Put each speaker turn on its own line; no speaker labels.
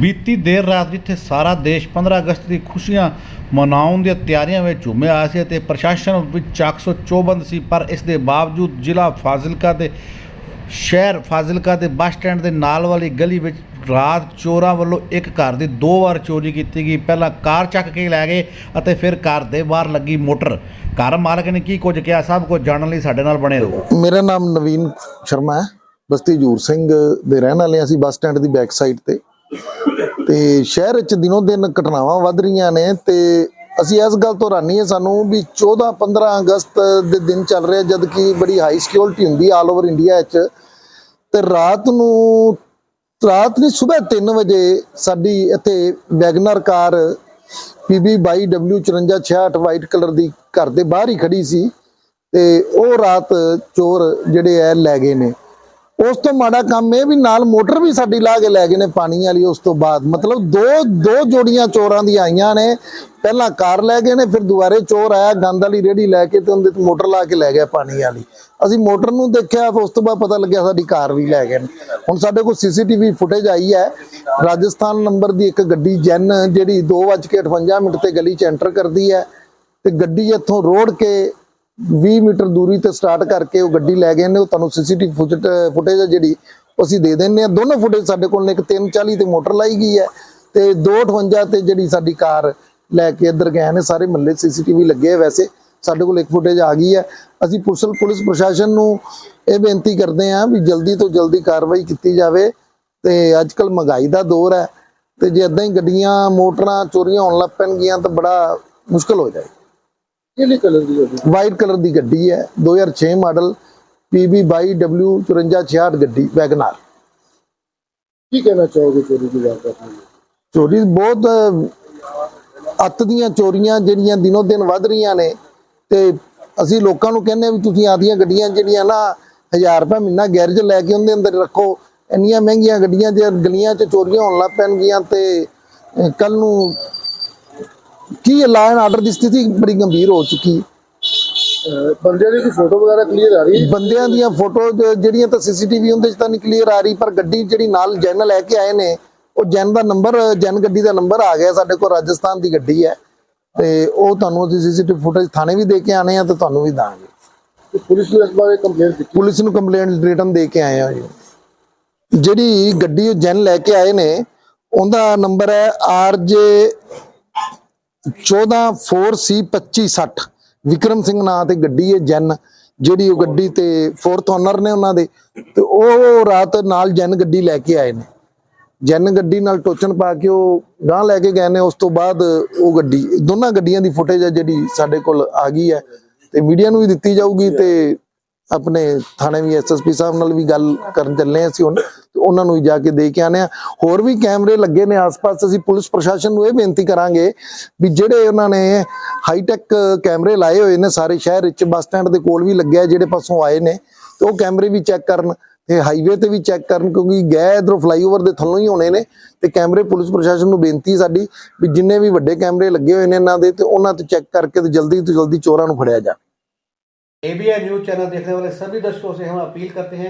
ਬੀਤੀ ਦੇਰ ਰਾਤ ਜਿੱਥੇ ਸਾਰਾ ਦੇਸ਼ 15 ਅਗਸਤ ਦੀ ਖੁਸ਼ੀਆਂ ਮਨਾਉਣ ਦੀਆਂ ਤਿਆਰੀਆਂ ਵਿੱਚ ਝੂਮਿਆ ਹੋਇਆ ਸੀ ਅਤੇ ਪ੍ਰਸ਼ਾਸਨ ਵਿੱਚ ਚਾਕਸੋ ਚੌਬੰਦ ਸੀ, ਪਰ ਇਸ ਦੇ ਬਾਵਜੂਦ ਜ਼ਿਲ੍ਹਾ ਫਾਜ਼ਿਲਕਾ ਦੇ ਸ਼ਹਿਰ ਫਾਜ਼ਿਲਕਾ ਦੇ ਬੱਸ ਸਟੈਂਡ ਦੇ ਨਾਲ ਵਾਲੀ ਗਲੀ ਵਿੱਚ ਰਾਤ ਚੋਰਾਂ ਵੱਲੋਂ ਇੱਕ ਘਰ ਦੀ ਦੋ ਵਾਰ ਚੋਰੀ ਕੀਤੀ ਗਈ। ਪਹਿਲਾਂ ਕਾਰ ਚੱਕ ਕੇ ਲੈ ਗਏ ਅਤੇ ਫਿਰ ਘਰ ਦੇ ਬਾਹਰ ਲੱਗੀ ਮੋਟਰ। ਘਰ ਮਾਲਕ ਨੇ ਕੀ ਕੁਝ ਕਿਹਾ, ਸਭ ਕੁਝ ਜਾਣਨ ਲਈ ਸਾਡੇ ਨਾਲ ਬਣੇ ਰਹੋ।
ਮੇਰਾ ਨਾਮ ਨਵੀਨ ਸ਼ਰਮਾ ਹੈ। ਬਸਤੀ ਜੂਰ ਸਿੰਘ ਦੇ ਰਹਿਣ ਵਾਲੇ ਹਾਂ ਅਸੀਂ ਬੱਸ ਸਟੈਂਡ ਦੀ ਬੈਕ ਸਾਈਡ ਤੇ। ਤੇ ਸ਼ਹਿਰ ਵਿੱਚ ਦਿਨੋਂ ਦਿਨ ਘਟਨਾਵਾਂ ਵੱਧ ਰਹੀਆਂ ਨੇ ਤੇ ਅਸੀਂ ਇਸ ਗੱਲ ਤੋਂ ਹੈਰਾਨੀ ਹੈ ਸਾਨੂੰ ਵੀ 14 15 ਅਗਸਤ ਦੇ ਦਿਨ ਚੱਲ ਰਿਹਾ ਜਦ ਕਿ ਬੜੀ ਹਾਈ ਸਿਕਿਉਰਿਟੀ ਹੁੰਦੀ ਆਲ ਓਵਰ ਇੰਡੀਆ ਵਿੱਚ ਤੇ ਰਾਤ ਨੂੰ, ਰਾਤ ਨਹੀਂ ਸਵੇਰ 3 ਵਜੇ ਸਾਡੀ ਇੱਥੇ WagonR car PB 22W5466 white colour ਦੀ ਘਰ ਦੇ ਬਾਹਰ ਹੀ ਖੜੀ ਸੀ ਤੇ ਉਹ ਰਾਤ ਚੋਰ ਜਿਹੜੇ ਐ ਲੈ ਗਏ ਨੇ। ਉਸ ਤੋਂ ਮਾੜਾ ਕੰਮ ਇਹ ਵੀ ਨਾਲ ਮੋਟਰ ਵੀ ਸਾਡੀ ਲਾ ਕੇ ਲੈ ਗਏ ਨੇ ਪਾਣੀ ਵਾਲੀ ਉਸ ਤੋਂ ਬਾਅਦ। ਮਤਲਬ ਦੋ ਦੋ ਜੋੜੀਆਂ ਚੋਰਾਂ ਦੀ ਆਈਆਂ ਨੇ। ਪਹਿਲਾਂ ਕਾਰ ਲੈ ਗਏ ਨੇ, ਫਿਰ ਦੁਬਾਰੇ ਚੋਰ ਆਇਆ, ਗੰਦ ਵਾਲੀ ਰੇੜੀ ਲੈ ਕੇ ਤੇ ਉਹਦੇ ਤੇ ਮੋਟਰ ਲਾ ਕੇ ਲੈ ਗਿਆ ਪਾਣੀ ਵਾਲੀ। ਅਸੀਂ ਮੋਟਰ ਨੂੰ ਦੇਖਿਆ ਫਿਰ ਉਸ ਤੋਂ ਬਾਅਦ ਪਤਾ ਲੱਗਿਆ ਸਾਡੀ ਕਾਰ ਵੀ ਲੈ ਗਏ ਨੇ। ਹੁਣ ਸਾਡੇ ਕੋਲ ਸੀਸੀਟੀਵੀ ਫੁਟੇਜ ਆਈ ਹੈ। ਰਾਜਸਥਾਨ ਨੰਬਰ ਦੀ ਇੱਕ ਗੱਡੀ ਜੈਨ ਜਿਹੜੀ 2:58 ਮਿੰਟ ਤੇ ਗਲੀ 'ਚ ਐਂਟਰ ਕਰਦੀ ਹੈ ਤੇ ਗੱਡੀ ਇੱਥੋਂ ਰੋੜ ਕੇ 20 ਮੀਟਰ ਦੂਰੀ ਤੇ ਸਟਾਰਟ ਕਰਕੇ ਉਹ ਗੱਡੀ ਲੈ ਗਏ ਨੇ, ਉਹ ਤੁਹਾਨੂੰ ਸੀਸੀਟੀਵੀ ਫੁਟੇਜ ਹੈ ਜਿਹੜੀ ਉਹ ਅਸੀਂ ਦੇ ਦਿੰਨੇ ਆ ਦੋਨੋਂ ਫੁਟੇਜ ਸਾਡੇ ਕੋਲ ਨੇ, ਇੱਕ 340 ਤੇ ਮੋਟਰ ਲਾਈ ਗਈ ਹੈ ਤੇ 258 ਤੇ ਜਿਹੜੀ ਸਾਡੀ ਕਾਰ ਲੈ ਕੇ ਇੱਧਰ ਗਏ ਨੇ, ਸਾਰੇ ਮੱਲੇ ਸੀਸੀਟੀਵੀ ਲੱਗੇ ਵੈਸੇ, ਸਾਡੇ ਕੋਲ ਇੱਕ ਫੁਟੇਜ ਆ ਗਈ ਹੈ। ਅਸੀਂ ਪੁਲਿਸ ਪੁਲਿਸ ਪ੍ਰਸ਼ਾਸਨ ਨੂੰ ਇਹ ਬੇਨਤੀ ਕਰਦੇ ਹਾਂ ਵੀ ਜਲਦੀ ਤੋਂ ਜਲਦੀ ਕਾਰਵਾਈ ਕੀਤੀ ਜਾਵੇ ਤੇ ਅੱਜ ਕੱਲ ਮਹਿੰਗਾਈ ਦਾ ਦੌਰ ਹੈ ਤੇ ਜੇ ਇਦਾਂ ਹੀ ਗੱਡੀਆਂ, ਮੋਟਰਾਂ, ਚੋਰੀਆਂ ਹੋਣ ਲੱਗ ਪੈਣਗੀਆਂ ਤਾਂ ਬੜਾ ਮੁਸ਼ਕਲ ਹੋ ਜਾਏ
ਕਿਹੜੇ ਕਲਰ ਦੀ ਹੋਵੇ
ਵਾਈਟ ਕਲਰ ਦੀ ਗੱਡੀ ਹੈ 2006 ਮਾਡਲ PB 22W5466 ਗੱਡੀ ਵੈਗਨਾਰ
ਕੀ ਕਹਿਣਾ ਚਾਹੋਗੇ ਚੋਰੀ ਦੀ ਵਾਰਦਾਤ ਨੂੰ?
ਚੋਰੀ ਬਹੁਤ ਅੱਤ ਦੀਆਂ ਚੋਰੀਆਂ ਜਿਹੜੀਆਂ ਦਿਨੋਂ ਦਿਨ ਵੱਧ ਰਹੀਆਂ ਨੇ ਤੇ ਅਸੀਂ ਲੋਕਾਂ ਨੂੰ ਕਹਿੰਦੇ ਵੀ ਤੁਸੀਂ ਆਦੀਆਂ ਗੱਡੀਆਂ ਜਿਹੜੀਆਂ ਨਾ 1000 ਰੁਪਏ ਮਹੀਨਾ ਗੈਰੇਜ ਲੈ ਕੇ ਉਹਦੇ ਅੰਦਰ ਰੱਖੋ ਇੰਨੀਆਂ ਮਹਿੰਗੀਆਂ ਗੱਡੀਆਂ ਜੇ ਗਲੀਆਂ 'ਚ ਚੋਰੀਆਂ ਹੋਣ ਲੱਗ ਪੈਣਗੀਆਂ ਤੇ ਕੱਲ ਨੂੰ ਕੀ ਐਂਡ ਆਰਡਰ ਦੀ ਸਥਿਤੀ ਬੜੀ ਗੰਭੀਰ ਹੋ ਚੁੱਕੀ ਹੈ?
ਬੰਦਿਆਂ ਦੀ ਕੋਈ ਫੋਟੋ ਵਗੈਰਾ ਕਲੀਅਰ ਆ ਰਹੀ ਹੈ?
ਬੰਦਿਆਂ ਦੀਆਂ ਫੋਟੋ ਜਿਹੜੀਆਂ ਤਾਂ ਸੀਸੀਟੀਵੀ ਉਹਦੇ 'ਚ ਤਾਂ ਨਹੀਂ ਕਲੀਅਰ ਆ ਰਹੀ ਪਰ ਗੱਡੀ ਜਿਹੜੀ ਨਾਲ ਜੈਨ ਲੈ ਕੇ ਆਏ ਨੇ ਉਹ ਜੈਨ ਦਾ ਨੰਬਰ ਜੈਨ ਗੱਡੀ ਦਾ ਨੰਬਰ ਆ ਗਿਆ ਸਾਡੇ ਕੋਲ ਰਾਜਸਥਾਨ ਦੀ ਗੱਡੀ ਹੈ। ਤੇ ਉਹ ਤੁਹਾਨੂੰ ਅਸੀਂ ਸੀਸੀਟੀਵੀ ਫੁਟੇਜ ਥਾਣੇ ਵੀ ਦੇ ਕੇ ਆਣੇ ਆ ਤੇ ਤੁਹਾਨੂੰ ਵੀ ਦਾਂਗੇ।
ਪੁਲਿਸ ਨੂੰ ਇਸ ਬਾਰੇ ਕੰਪਲੇਂਟ ਕੀਤੀ?
ਪੁਲਿਸ ਨੂੰ ਕੰਪਲੇਂਟ ਰਿਟਨ ਦੇ ਕੇ ਆਏ ਆ ਜਿਹੜੀ ਗੱਡੀ ਉਹ ਜੈਨ ਲੈ ਕੇ ਆਏ ਨੇ ਉਹਦਾ ਨੰਬਰ ਹੈ RJ 144C2560 ਵਿਕਰਮ ਸਿੰਘ ਨਾਂ ਤੇ ਗੱਡੀ ਹੈ ਜੈਨ, ਜਿਹੜੀ ਉਹ ਗੱਡੀ ਤੇ ਫੋਰਥ ਓਨਰ ਨੇ ਉਹਨਾਂ ਦੇ। ਤੇ ਉਹ ਰਾਤ ਨਾਲ ਜੈਨ ਗੱਡੀ ਲੈ ਕੇ ਆਏ ਨੇ। ਜੈਨ ਗੱਡੀ ਨਾਲ ਟੋਚਣ ਪਾ ਕੇ ਉਹ ਗਾਂ ਲੈ ਕੇ ਗਏ ਨੇ। ਉਸ ਤੋਂ ਬਾਅਦ ਉਹ ਗੱਡੀ, ਦੋਨਾਂ ਗੱਡੀਆਂ ਦੀ ਫੁਟੇਜ ਹੈ ਜਿਹੜੀ ਸਾਡੇ ਕੋਲ ਆ ਗਈ ਹੈ। ਤੇ ਮੀਡੀਆ ਨੂੰ ਵੀ ਦਿੱਤੀ ਜਾਊਗੀ ਤੇ ਆਪਣੇ ਥਾਣੇ ਵੀ ਐਸਐਸਪੀ ਸਾਹਿਬ ਨਾਲ ਵੀ ਗੱਲ ਕਰਨ ਚੱਲੇ ਅਸੀਂ ਹੁਣ। ਉਹਨਾਂ ਨੂੰ ਵੀ ਜਾ ਕੇ ਦੇ ਕੇ ਆਨੇ ਆ ਹੋਰ ਵੀ ਕੈਮਰੇ ਲੱਗੇ ਨੇ ਆਸ-ਪਾਸ ਅਸੀਂ ਪੁਲਿਸ ਪ੍ਰਸ਼ਾਸਨ ਨੂੰ ਇਹ ਬੇਨਤੀ ਕਰਾਂਗੇ ਵੀ ਜਿਹੜੇ ਉਹਨਾਂ ਨੇ ਹਾਈਟੈਕ ਕੈਮਰੇ ਲਾਏ ਹੋਏ ਨੇ ਸਾਰੇ ਸ਼ਹਿਰ ਵਿੱਚ ਬੱਸ ਸਟੈਂਡ ਦੇ ਕੋਲ ਵੀ ਲੱਗਿਆ ਜਿਹੜੇ ਪਾਸੋਂ ਆਏ ਨੇ ਤੇ ਉਹ ਕੈਮਰੇ ਵੀ ਚੈੱਕ ਕਰਨ ਤੇ ਹਾਈਵੇ ਤੇ ਵੀ ਚੈੱਕ ਕਰਨ ਕਿਉਂਕਿ ਗਏ ਇਧਰੋਂ ਫਲਾਈਓਵਰ ਦੇ ਥੱਲੋਂ ਹੀ ਹੋਣੇ ਨੇ ਤੇ ਕੈਮਰੇ ਪੁਲਿਸ ਪ੍ਰਸ਼ਾਸਨ ਨੂੰ ਬੇਨਤੀ ਸਾਡੀ ਵੀ ਜਿੰਨੇ ਵੀ ਵੱਡੇ ਕੈਮਰੇ ਲੱਗੇ ਹੋਏ ਨੇ ਇਹਨਾਂ ਦੇ ਤੇ ਉਹਨਾਂ ਤੇ ਚੈੱਕ ਕਰਕੇ ਤੇ ਜਲਦੀ ਤੋਂ ਜਲਦੀ ਚੋਰਾਂ ਨੂੰ ਫੜਿਆ ਜਾ
एबीएन न्यूज चैनल देखने वाले सभी दर्शकों से हम अपील करते हैं